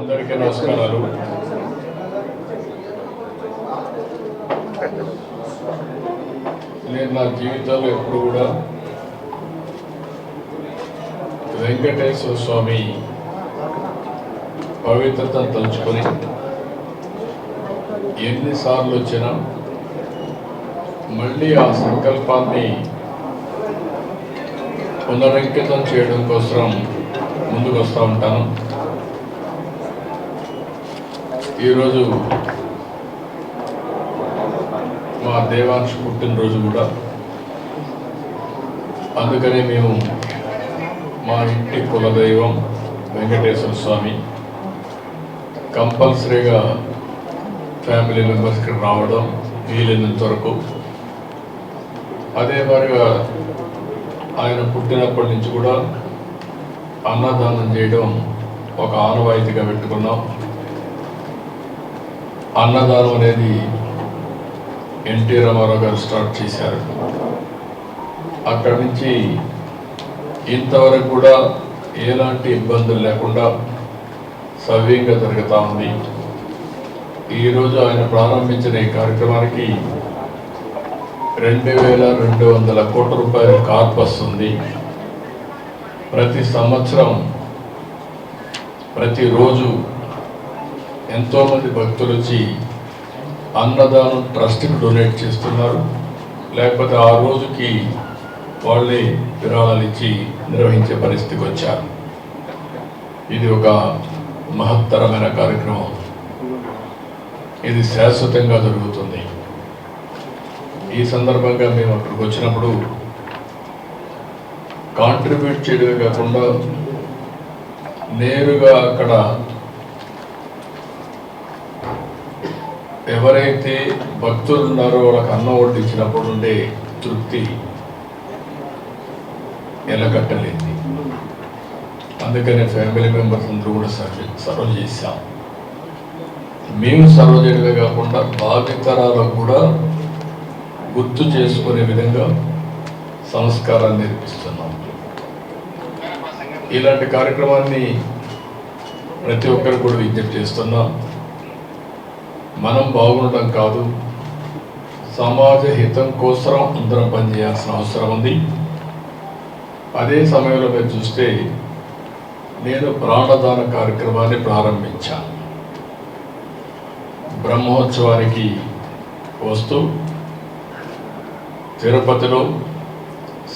అందరికీ నమస్కారాలు. నేను నా జీవితంలో ఎప్పుడు కూడా వెంకటేశ్వర స్వామి పవిత్రతను తలుచుకొని ఎన్నిసార్లు వచ్చినా మళ్ళీ ఆ సంకల్పాన్ని పునరంకితం చేయడం కోసం ముందుకు వస్తూ ఉంటాను. ఈరోజు మా దేవాంశ పుట్టినరోజు కూడా. అందుకనే మేము మా ఇంటి కులదైవం వెంకటేశ్వర స్వామి కంపల్సరీగా ఫ్యామిలీ మెంబర్స్కి రావడం వీలైనంత వరకు. అదే మరిగా ఆయన పుట్టినప్పటి నుంచి కూడా అన్నదానం చేయడం ఒక ఆనవాయితీగా పెట్టుకున్నాం. అన్నదానం అనేది ఎన్టీ రామారావు గారు స్టార్ట్ చేశారు. అక్కడి నుంచి ఇంతవరకు కూడా ఎలాంటి ఇబ్బందులు లేకుండా సవ్యంగా జరుగుతూ ఉంది. ఈరోజు ఆయన ప్రారంభించిన ఈ కార్యక్రమానికి రెండు వేల రెండు వందల కోట్ల రూపాయల కార్పస్ ఉంది. ప్రతి సంవత్సరం ప్రతిరోజు ఎంతోమంది భక్తులు వచ్చి అన్నదానం ట్రస్ట్కి డొనేట్ చేస్తున్నారు. లేకపోతే ఆ రోజుకి వాళ్ళే విరాళాలు ఇచ్చి నిర్వహించే పరిస్థితికి వచ్చారు. ఇది ఒక మహత్తరమైన కార్యక్రమం. ఇది శాశ్వతంగా జరుగుతుంది. ఈ సందర్భంగా మేము అక్కడికి వచ్చినప్పుడు కాంట్రిబ్యూట్ చేయడమే కాకుండా నేరుగా అక్కడ ఎవరైతే భక్తులు ఉన్నారో వాళ్ళకి అన్నం వడ్డించినప్పుడు ఉండే తృప్తి ఎలగట్టలేదు అందుకనే ఫ్యామిలీ మెంబర్స్ అందరూ కూడా సర్వ్ సర్వ్ చేశాం. మేము సర్వ్ చేయడమే కాకుండా భావితరాలకు కూడా గుర్తు చేసుకునే విధంగా సంస్కారాన్ని నేర్పిస్తున్నాం. ఇలాంటి కార్యక్రమాన్ని ప్రతి ఒక్కరు కూడా విజ్ఞప్తి చేస్తున్నాం. మనం బాగుండటం కాదు. సమాజ హితం కోసం అందరం పనిచేయాల్సిన అవసరం ఉంది. అదే సమయంలో మీరు చూస్తే నేను ప్రాణదాన కార్యక్రమాన్ని ప్రారంభించాను. బ్రహ్మోత్సవానికి వస్తూ తిరుపతిలో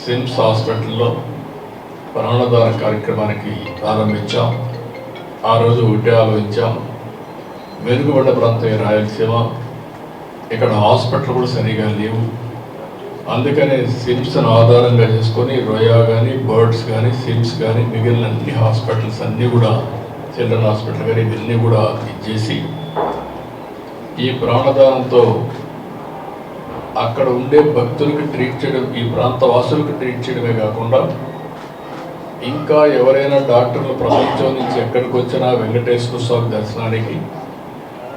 సిమ్స్ హాస్పిటల్లో ప్రాణదాన కార్యక్రమానికి ప్రారంభించాం. ఆ రోజు ఒకటే ఆలోచించాం. వెనుకబడ్డ ప్రాంతం రాయలసీమ. ఇక్కడ హాస్పిటల్ కూడా సరిగా లేవు. అందుకనే సిమ్స్ను ఆధారంగా చేసుకొని రోయా కానీ బర్డ్స్ కానీ సిమ్స్ కానీ మిగిలిన అన్ని హాస్పిటల్స్ అన్నీ కూడా చిల్డ్రన్ హాస్పిటల్ కానీ ఇవన్నీ కూడా ఇచ్చేసి ఈ ప్రాణదానంతో అక్కడ ఉండే భక్తులకి ట్రీట్ చేయడం ఈ ప్రాంత వాసులకు ట్రీట్ చేయడమే కాకుండా ఇంకా ఎవరైనా డాక్టర్లు ప్రపంచం నుంచి ఎక్కడికి వచ్చినా వెంకటేశ్వర స్వామి దర్శనానికి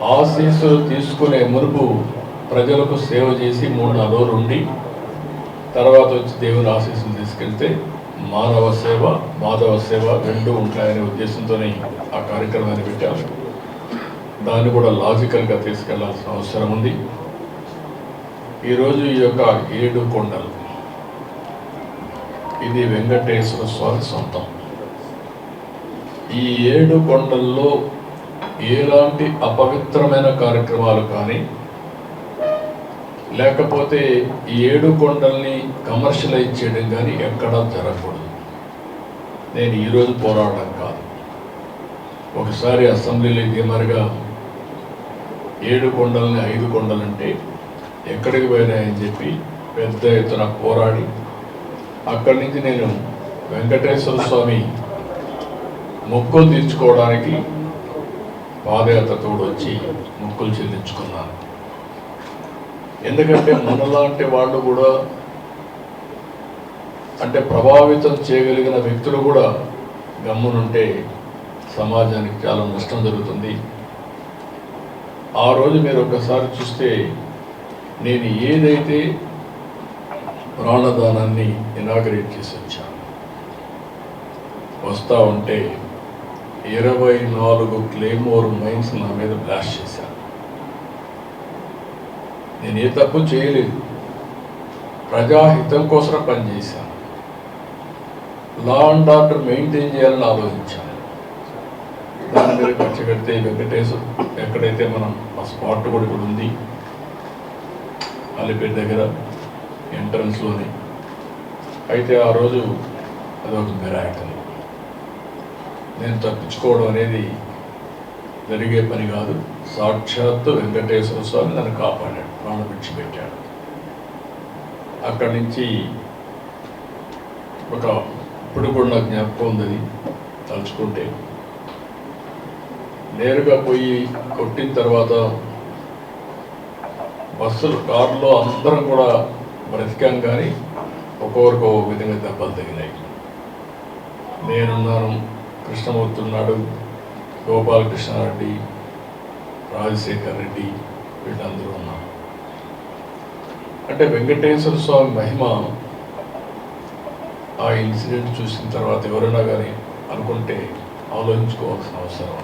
ఆశీస్సులు తీసుకునే మునుపు ప్రజలకు సేవ చేసి మూడు నాలుగు రోజులు ఉండి తర్వాత వచ్చి దేవుని ఆశీస్సులు తీసుకెళ్తే మానవ సేవ మాధవ సేవ రెండు ఉంటాయనే ఉద్దేశంతోనే ఆ కార్యక్రమాన్ని పెట్టాము దాన్ని కూడా లాజికల్గా తీసుకెళ్ళాల్సిన అవసరం ఉంది. ఈరోజు ఈ యొక్క ఏడు కొండలు. ఇది వెంకటేశ్వర స్వామి సొంతం. ఈ ఏడు కొండల్లో ఎలాంటి అపవిత్రమైన కార్యక్రమాలు కానీ లేకపోతే ఈ ఏడు కొండల్ని కమర్షియలైజ్ చేయడం కానీ ఎక్కడా జరగకూడదు. నేను ఈరోజు పోరాడడం కాదు. ఒకసారి అసెంబ్లీలో ఇదే ఏడు కొండల్ని ఐదు కొండలంటే ఎక్కడికి పోయినాయని చెప్పి పెద్ద ఎత్తున పోరాడి అక్కడి నుంచి నేను వెంకటేశ్వర స్వామి మొక్కులు తీర్చుకోవడానికి పాదయాత్రతో వచ్చి మొక్కులు చెల్లించుకున్నాను. ఎందుకంటే మనలాంటి వాళ్ళు కూడా అంటే ప్రభావితం చేయగలిగిన వ్యక్తులు కూడా గమ్మునుంటే సమాజానికి చాలా నష్టం జరుగుతుంది. ఆ రోజు మీరు ఒకసారి చూస్తే నేను ఏదైతే ప్రాణదానాన్ని ఇనాగరేట్ చేసి వచ్చాను వస్తూ ఉంటే ఇరవై నాలుగు క్లేమోర్ మైన్స్ నా మీద బ్లాస్ట్ చేశాను నేను ఏ తప్పు చేయలేదు. ప్రజాహితం కోసం పనిచేశాను లా అండ్ ఆర్డర్ మెయింటైన్ చేయాలని ఆలోచించాను. దాని మీద ఖర్చు కడితే వెంకటేశ్వర ఎక్కడైతే మనం ఆ స్పాట్ కూడా ఇక్కడ ఉంది అలిపేట దగ్గర ఎంట్రన్స్లోని అయితే ఆ రోజు అదొక మిరాకల్ నేను తప్పించుకోవడం అనేది జరిగే పని కాదు. సాక్షాత్తు వెంకటేశ్వర స్వామి నన్ను కాపాడాడు ప్రాణం విడిచిపెట్టాడు. అక్కడి నుంచి ఒక ఇప్పుడు కూడా నాకు జ్ఞాపకం ఉంది అది తలుచుకుంటే. నేరుగా పోయి కొట్టిన తర్వాత బస్సులు కారులో అందరం కూడా బ్రతికాం కానీ ఒక్కొక్కరికి ఒక్కొక్క విధంగా దెబ్బలు తగినాయి నేనున్నాను కృష్ణమూర్తి ఉన్నాడు గోపాలకృష్ణారెడ్డి రాజశేఖర్ రెడ్డి వీళ్ళందరూ ఉన్నారు. అంటే వెంకటేశ్వర స్వామి మహిమ ఆ ఇన్సిడెంట్ చూసిన తర్వాత ఎవరైనా కానీ అనుకుంటే ఆలోచించుకోవాల్సిన అవసరం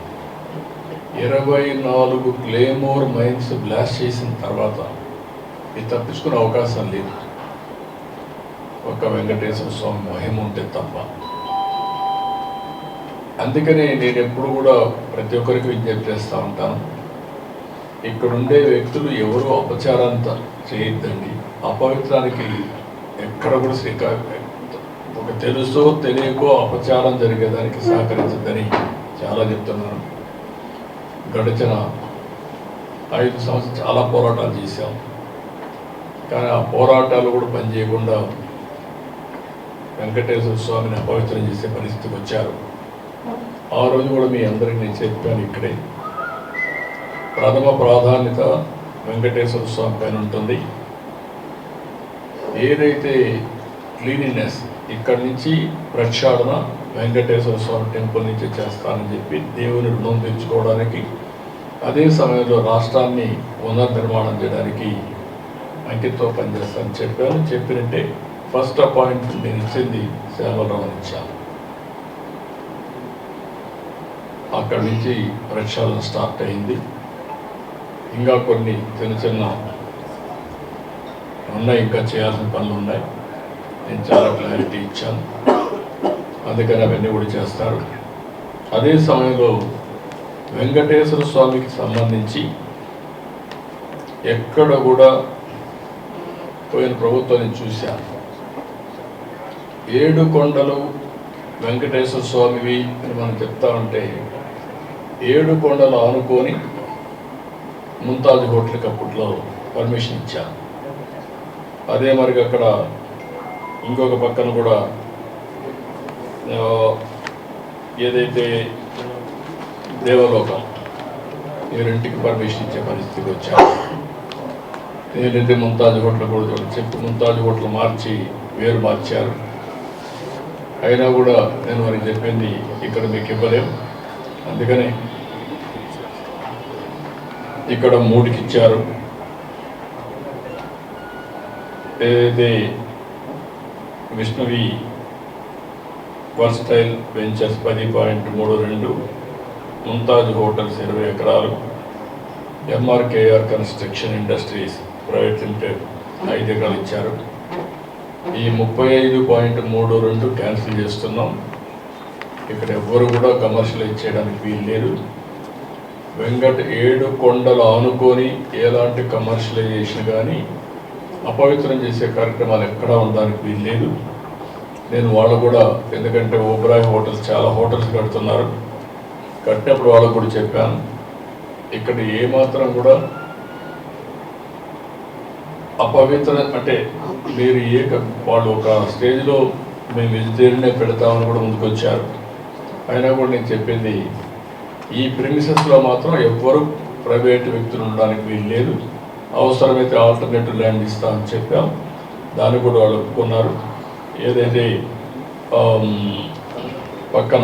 ఇరవై నాలుగు క్లేమోర్ మైన్స్ బ్లాస్ట్ చేసిన తర్వాత ఇది తప్పించుకునే అవకాశం లేదు. ఒక్క వెంకటేశ్వర స్వామి మహిమ ఉంటే తప్ప. అందుకనే నేను ఎప్పుడు కూడా ప్రతి ఒక్కరికి విజ్ఞప్తి చేస్తూ ఉంటాను. ఇక్కడుండే వ్యక్తులు ఎవరు అపచారాంత చేయొద్దండి. అపవిత్రానికి ఎక్కడ కూడా శ్రీకారం ఒక తెలుసో తెలియకో అపచారం జరిగేదానికి సహకరించద్దని చాలా చెప్తున్నాను. గడిచిన ఐదు సంవత్సరాలు చాలా పోరాటాలు చేశాం. కానీ ఆ పోరాటాలు కూడా పనిచేయకుండా వెంకటేశ్వర స్వామిని అపవిత్రం చేసే పరిస్థితికి వచ్చారు. ఆ రోజు కూడా మీ అందరికీ నేను చెప్పాను ఇక్కడే. ప్రథమ ప్రాధాన్యత వెంకటేశ్వర స్వామి పైన ఉంటుంది. ఏదైతే క్లీనినెస్ ఇక్కడి నుంచి ప్రక్షాళన వెంకటేశ్వర స్వామి టెంపుల్ నుంచి చేస్తానని చెప్పి దేవుని రుణం తెచ్చుకోవడానికి అదే సమయంలో రాష్ట్రాన్ని పునర్నిర్మాణం చేయడానికి అంకితో పనిచేస్తానని చెప్పాను. చెప్పినట్టే ఫస్ట్ అపాయింట్మెంట్ నేను ఇచ్చింది సేవలు ఇచ్చాను అక్కడి నుంచి ప్రక్షాళన స్టార్ట్ అయింది. ఇంకా కొన్ని చిన్న చిన్న ఉన్నాయి ఇంకా చేయాల్సిన పనులు ఉన్నాయి. నేను చాలా క్లారిటీ ఇచ్చాను. అందుకని అవన్నీ కూడా చేస్తారు. అదే సమయంలో వెంకటేశ్వర స్వామికి సంబంధించి ఎక్కడ కూడా పోయిన ప్రభుత్వాన్ని చూశాను ఏడు కొండలు వెంకటేశ్వర స్వామివి అని మనం చెప్తా ఉంటే ఏడు కొండలు ఆనుకొని ముంతాజ్ హోటల్కి అప్పట్లో పర్మిషన్ ఇచ్చాను అదే మరి అక్కడ ఇంకొక పక్కన కూడా ఏదైతే దేవలోకం ఈ రెంటికి పర్మిషన్ ఇచ్చే పరిస్థితికి వచ్చాను ఏదైతే ముంతాజ్ హోటల్ కూడా చూడండి చెప్పి ముంతాజ్ హోటల్ మార్చి వేరు మార్చారు. అయినా కూడా నేను వారికి చెప్పింది ఇక్కడ మీకు ఇవ్వలేం. అందుకని ఇక్కడ మూడుకి ఇచ్చారు ఏదైతే విష్ణువి వర్స్టైల్ వెంచర్స్ పది పాయింట్ మూడు రెండు ముంతాజ్ హోటల్స్ ఇరవై ఎకరాలు MRKR construction industries private limited ఐదు ఎకరాలు ఇచ్చారు. ఈ ముప్పై ఐదు పాయింట్ మూడు రెండు క్యాన్సిల్ చేస్తున్నాం. ఇక్కడ ఎవ్వరు కూడా కమర్షియలైజ్ చేయడానికి వీలు లేదు. వెంకట ఏడు కొండలు ఆనుకొని ఎలాంటి కమర్షియలైజేషన్ కానీ అపవిత్రం చేసే కార్యక్రమాలు ఎక్కడా ఉండడానికి వీలు లేదు. నేను వాళ్ళు కూడా ఎందుకంటే ఓబ్రాయ్ హోటల్స్ చాలా హోటల్స్ కడుతున్నారు. కట్టినప్పుడు వాళ్ళకు కూడా చెప్పాను. ఇక్కడ ఏమాత్రం కూడా అపవిత్ర అంటే మీరు ఏ వాళ్ళు ఒక స్టేజ్లో మేము వెజిటేరియనే పెడతామని కూడా ముందుకొచ్చారు. అయినా కూడా నేను చెప్పింది ఈ ప్రిమిసెస్లో మాత్రం ఎవ్వరు ప్రైవేట్ వ్యక్తులు ఉండడానికి వీలు లేదు. అవసరమైతే ఆల్టర్నేటివ్ ల్యాండ్ ఇస్తామని చెప్పాం. దాన్ని కూడా వాళ్ళు ఒప్పుకున్నారు. ఏదైతే పక్కన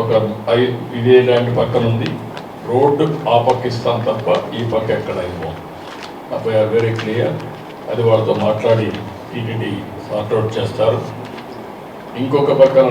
ఒక ఐ ఇదే ల్యాండ్ పక్కన ఉంది. రోడ్డు ఆ పక్క ఇస్తాం తప్ప ఈ పక్క ఎక్కడ ఇవ్వం అప్పుడు వెరీ క్లియర్ అది వాళ్ళతో మాట్లాడి టీటీడీ సార్ట్అవుట్ చేస్తారు. ఇంకొక పక్కన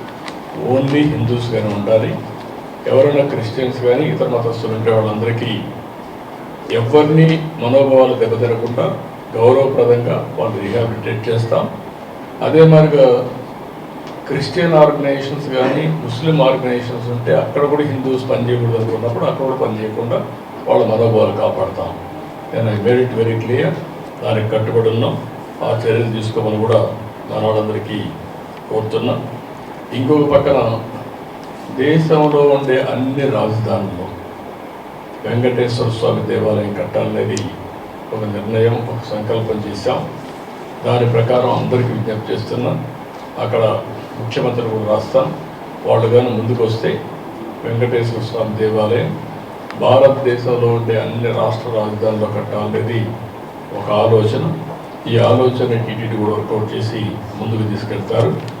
ఓన్లీ హిందూస్ కానీ ఉండాలి. ఎవరైనా క్రిస్టియన్స్ కానీ ఇతర మతస్థులు ఉంటే వాళ్ళందరికీ ఎవరిని మనోభావాలు దెబ్బతినకుండా గౌరవప్రదంగా వాళ్ళు రీహాబిలిటేట్ చేస్తాం. అదే మాదిరిగా క్రిస్టియన్ ఆర్గనైజేషన్స్ కానీ ముస్లిం ఆర్గనైజేషన్స్ ఉంటే అక్కడ కూడా హిందూస్ పనిచేయకూడదు అనుకున్నప్పుడు అక్కడ కూడా పనిచేయకుండా వాళ్ళ మనోభావాలు కాపాడతాం. నేను I made it very clear దానికి కట్టుబడి ఉన్నాం. ఆ చర్యలు తీసుకోమని కూడా మన వాళ్ళందరికీ కోరుతున్నాం. ఇంకొక పక్కన దేశంలో ఉండే అన్ని రాజధానుల్లో వెంకటేశ్వర స్వామి దేవాలయం కట్టాలనేది ఒక నిర్ణయం ఒక సంకల్పం చేశాం. దాని ప్రకారం అందరికీ విజ్ఞప్తి చేస్తున్నాం అక్కడ ముఖ్యమంత్రి కూడా రాస్తాం. వాళ్ళు కానీ ముందుకు వస్తే వెంకటేశ్వర స్వామి దేవాలయం భారతదేశంలో ఉండే అన్ని రాష్ట్ర రాజధానిలో కట్టాలనేది ఒక ఆలోచన. ఈ ఆలోచన టీటీడీ కూడా వర్కౌట్ చేసి ముందుకు తీసుకెళ్తారు.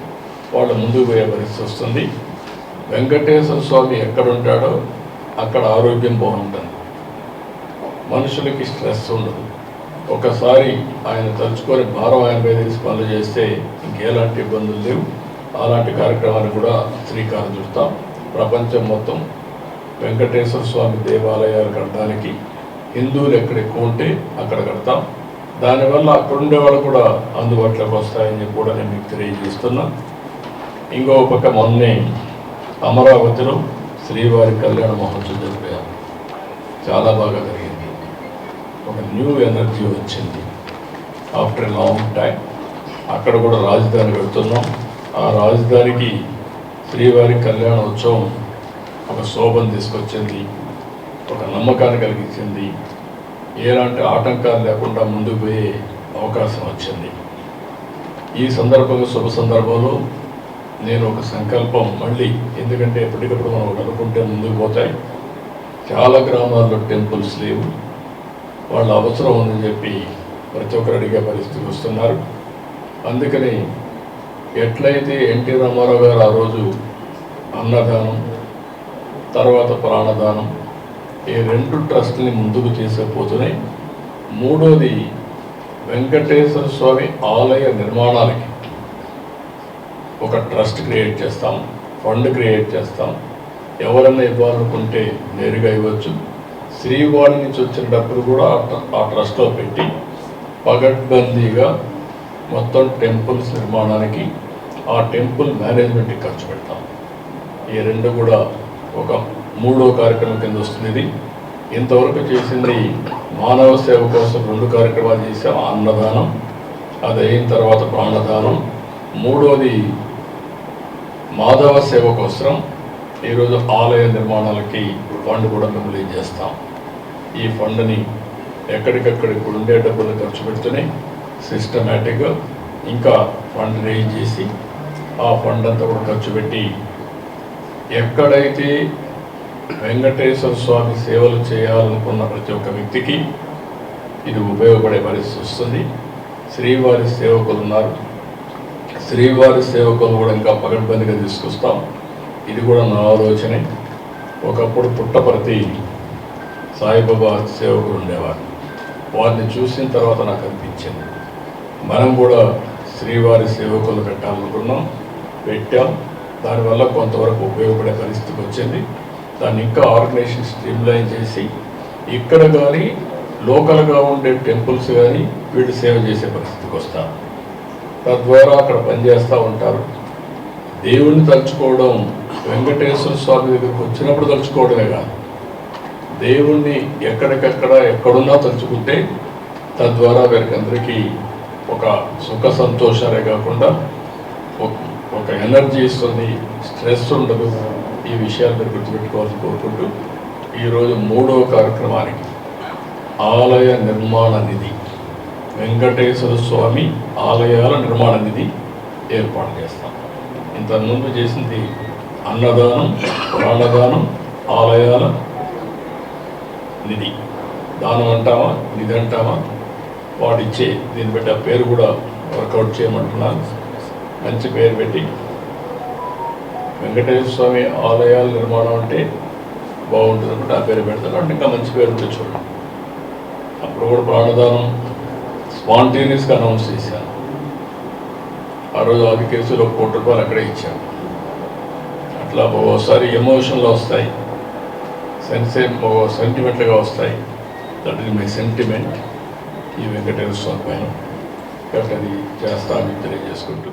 వాళ్ళు ముందుకు పోయే పరిస్థితి వస్తుంది. వెంకటేశ్వర స్వామి ఎక్కడ ఉంటాడో అక్కడ ఆరోగ్యం బాగుంటుంది. మనుషులకి స్ట్రెస్ ఉండదు. ఒకసారి ఆయన తలుచుకొని భారం ఆయన మీద తీసి పనులు చేస్తే ఇంకేలాంటి ఇబ్బందులు లేవు. అలాంటి కార్యక్రమాన్ని కూడా శ్రీకారం చూస్తాం. ప్రపంచం మొత్తం వెంకటేశ్వర స్వామి దేవాలయాలు కట్టడానికి హిందువులు ఎక్కడ ఎక్కువ ఉంటే అక్కడ కడతాం. దానివల్ల అక్కడ ఉండే వాళ్ళు కూడా అందుబాటులోకి వస్తాయని కూడా నేను మీకు తెలియజేస్తున్నాను ఇంకో పక్క మొన్నే అమరావతిలో శ్రీవారి కళ్యాణ మహోత్సవం జరిపారు. చాలా బాగా జరిగింది. ఒక న్యూ ఎనర్జీ వచ్చింది. ఆఫ్టర్ ఎ లాంగ్ టైం అక్కడ కూడా రాజధాని పెడుతున్నాం. ఆ రాజధానికి శ్రీవారి కళ్యాణ ఉత్సవం ఒక శోభను తీసుకొచ్చింది. ఒక నమ్మకాన్ని కలిగించింది. ఎలాంటి ఆటంకాలు లేకుండా ముందుకు పోయే అవకాశం వచ్చింది. ఈ సందర్భంగా శుభ సందర్భంలో. నేను ఒక సంకల్పం మళ్ళీ. ఎందుకంటే ఎప్పటికప్పుడు మనం అనుకుంటే ముందుకు పోతాయి. చాలా గ్రామాల్లో టెంపుల్స్ లేవు. వాళ్ళ అవసరం ఉందని చెప్పి ప్రతి ఒక్కరు అడిగే పరిస్థితికి వస్తున్నారు. అందుకని ఎట్లయితే ఎన్టీ రామారావు గారు ఆ రోజు అన్నదానం తర్వాత ప్రాణదానం ఈ రెండు ట్రస్ట్ని ముందుకు తీసుకుపోతున్నాయి మూడోది వెంకటేశ్వర స్వామి ఆలయ నిర్మాణాలకి ఒక ట్రస్ట్ క్రియేట్ చేస్తాం ఫండ్ క్రియేట్ చేస్తాం. ఎవరన్నా ఇవ్వాలనుకుంటే నేరుగా ఇవ్వచ్చు. శ్రీవాణి నుంచి వచ్చిన డబ్బులు కూడా ఆ ఆ ట్రస్ట్లో పెట్టి పగడ్బందీగా మొత్తం టెంపుల్స్ నిర్మాణానికి ఆ టెంపుల్ మేనేజ్మెంట్కి ఖర్చు పెడతాం. ఈ రెండు కూడా ఒక మూడో కార్యక్రమం కింద వస్తుంది ఇది ఇంతవరకు చేసింది మానవ సేవ కోసం రెండు కార్యక్రమాలు చేసాం అన్నదానం అది అయిన తర్వాత ప్రాణదానం. మూడోది మాధవ సేవ కోసం ఈరోజు ఆలయ నిర్మాణాలకి ఫండ్ కూడా మేము చేస్తాం? ఈ ఫండ్ని ఎక్కడికక్కడికి ఉండే డబ్బులు ఖర్చు పెడుతూనే సిస్టమేటిక్గా ఇంకా ఫండ్ రేజ్ చేసి ఆ ఫండ్ అంతా కూడా ఖర్చు పెట్టి ఎక్కడైతే వెంకటేశ్వర స్వామి సేవలు చేయాలనుకున్న ప్రతి ఒక్క వ్యక్తికి ఇది ఉపయోగపడే పరిస్థితి వస్తుంది. శ్రీవారి సేవకులు ఉన్నారు. శ్రీవారి సేవకులు కూడా ఇంకా పగడ్బందీగా తీసుకొస్తాం. ఇది కూడా నా ఆలోచనే. ఒకప్పుడు పుట్టపర్తి సాయిబాబా సేవకులు ఉండేవారు. వారిని చూసిన తర్వాత నాకు అనిపించింది. మనం కూడా శ్రీవారి సేవకులు పెట్టాలనుకున్నాం పెట్టాం. దానివల్ల కొంతవరకు ఉపయోగపడే పరిస్థితికి వచ్చింది. దాన్ని ఇంకా ఆర్గనైజేషన్ స్ట్రీమ్లైన్ చేసి ఇక్కడ కానీ లోకల్గా ఉండే టెంపుల్స్ కానీ వీళ్ళు సేవ చేసే పరిస్థితికి వస్తారు. తద్వారా అక్కడ పనిచేస్తూ ఉంటారు. దేవుణ్ణి తలుచుకోవడం వెంకటేశ్వర స్వామి దగ్గరకు వచ్చినప్పుడు తలుచుకోవడమే కాదు. దేవుణ్ణి ఎక్కడికెక్కడ ఎక్కడున్నా తలుచుకుంటే తద్వారా వీరికందరికీ ఒక సుఖ సంతోషాలే కాకుండా ఒక- ఒక ఎనర్జీ ఇస్తుంది స్ట్రెస్ ఉండదు. ఈ విషయాలు మీరు గుర్తుపెట్టుకోవాలని కోరుకుంటూ ఈరోజు మూడవ కార్యక్రమానికి ఆలయ నిర్మాణ నిధి వెంకటేశ్వర స్వామి ఆలయాల నిర్మాణ నిధి ఏర్పాటు చేస్తాం. ఇంతకుముందు చేసింది అన్నదానం ప్రాణదానం ఆలయాల నిధి. దానం అంటామా నిధి అంటామా వాడిచ్చే దీన్ని బట్టి ఆ పేరు కూడా వర్కౌట్ చేయమంటున్నాను. మంచి పేరు పెట్టి వెంకటేశ్వర స్వామి ఆలయాల నిర్మాణం అంటే బాగుంటుంది అనుకుంటే. ఆ పేరు పెడతాను. అంటే ఇంకా మంచి పేరు ఉంటుంది చూడండి. అప్పుడు కూడా ప్రాణదానం స్పాంటేనియస్గా అనౌన్స్ చేశాను ఆ రోజు అది కేసులో ఒక కోటి రూపాయలు అక్కడే ఇచ్చాను అట్లా ఒక్కోసారి ఎమోషన్లో వస్తాయి. సెన్సే సెంటిమెంట్లుగా వస్తాయి. That is my sentiment. ఈ వెంకటేశ్వర స్వామి పైన. కాబట్టి అది చేస్తానని తెలియజేసుకుంటూ